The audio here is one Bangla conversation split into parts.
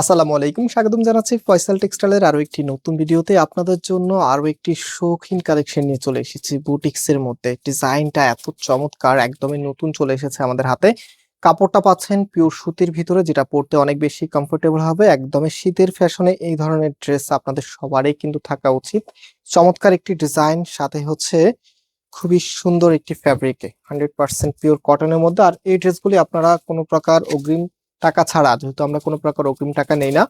আসসালামু আলাইকুম, স্বাগতম জানাচ্ছি ফয়সাল টেক্সটাইলের আরও একটি নতুন ভিডিওতে। আপনাদের জন্য আরও একটি শৌখিন কালেকশন নিয়ে চলে এসেছি বুটিক্স এর মধ্যে। ডিজাইনটা এত চমৎকার, একদমই নতুন চলে এসেছে আমাদের হাতে। কাপড়টা পাচ্ছেন পিওর সুতির ভিতরে, যেটা পরতে অনেক বেশি কমফোর্টেবল হবে। একদমই শীতের ফ্যাশনে এই ধরনের ড্রেস আপনাদের সবারই কিন্তু থাকা উচিত। চমৎকার একটি ডিজাইন, সাথে হচ্ছে খুবই সুন্দর একটি ফ্যাব্রিকে হান্ড্রেড পার্সেন্ট পিওর কটনের মধ্যে। আর এই ড্রেসগুলি আপনারা কোনো প্রকার অগ্রিম টাকা ছাড়া, যেহেতু আমরা কোনো প্রকার অগ্রিম টাকা নেই না,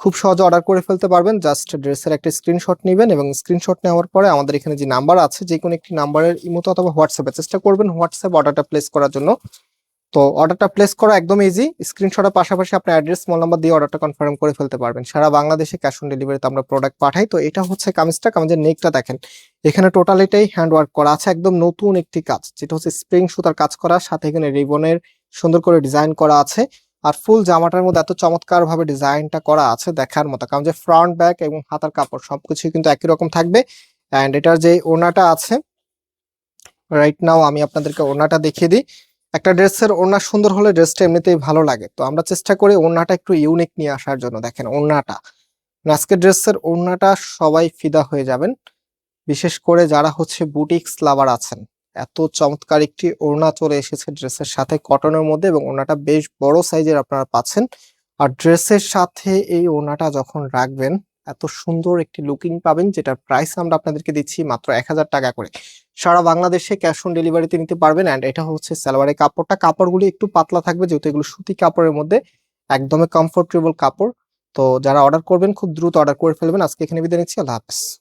খুব সহজে অর্ডার করে ফেলতে পারবেন। জাস্ট ড্রেসের একটা স্ক্রিনশট নেবেন এবং স্ক্রিনশট নেওয়ার পরে আমাদের এখানে যে নাম্বার আছে যে কোনো একটি নাম্বারের ইমোতে অথবা হোয়াটসঅ্যাপে চেষ্টা করবেন হোয়াটসঅ্যাপ অর্ডারটা প্লেস করার জন্য। তো অর্ডারটা প্লেস করা একদম ইজি স্ক্রিনশটের পাশাপাশি আপনার অ্যাড্রেস মোবাইল নাম্বার দিয়ে অর্ডারটা কনফার্ম করে ফেলতে পারবেন। সারা বাংলাদেশে ক্যাশ অন ডেলিভারিতে আমরা প্রোডাক্ট পাঠাই। তো এটা হচ্ছে কামিজটা। কামিজের নেকটা দেখেন। এখানে টোটাল এটাই হ্যান্ড ওয়ার্ক করা আছে। একদম নতুন একটি কাজ। যেটা হচ্ছে স্প্রিং সুতার কাজ করা। সাথে এখানে রিবনের সুন্দর করে ডিজাইন করা আছে। আর ফুল জামাটার মধ্যে এত চমৎকার ভাবে ডিজাইনটা করা আছে দেখার মতো। কারণ যে ফ্রন্ট ব্যাক এবং হাতার কাপড় সবকিছু কিন্তু একই রকম থাকবে। অ্যান্ড এটার যে ওনাটা আছে রাইট নাও আমি আপনাদেরকে ওনাটা দেখিয়ে দিই। একটা ড্রেসের ওড়না সুন্দর হলে ড্রেসটা এমনিতেই ভালো লাগে। তো আমরা চেষ্টা করি ওড়নাটা একটু ইউনিক নিয়ে আসার জন্য। দেখেন ওড়নাটা। আজকের ড্রেসের ওড়নাটা সবাই ফিদা হয়ে যাবেন। বিশেষ করে যারা হচ্ছে বুটিক্স লাভার আছেন। এত চমৎকার একটি ওড়না চলে এসেছে ড্রেসের সাথে কটনের মধ্যে এবং ওড়নাটা বেশ বড় সাইজের আপনারা পাচ্ছেন। আর ড্রেসের সাথে এই ওড়নাটা যখন রাখবেন, এত সুন্দর একটি লুকিং পাবেন যেটার প্রাইস আমরা আপনাদেরকে দিচ্ছি মাত্র এক হাজার টাকা করে। সারা বাংলাদেশে ক্যাশ অন ডেলিভারিতে নিতে পারবেন অ্যান্ড এটা হচ্ছে সালোয়ারের কাপড়টা। কাপড়গুলি একটু পাতলা থাকবে যেহেতু এগুলো সুতি কাপড়ের মধ্যে, একদমই কমফোর্টেবল কাপড়। তো যারা অর্ডার করবেন, খুব দ্রুত অর্ডার করে ফেলবেন। আজকে এখানে বিদায় নিচ্ছি, আল্লাহ হাফেজ।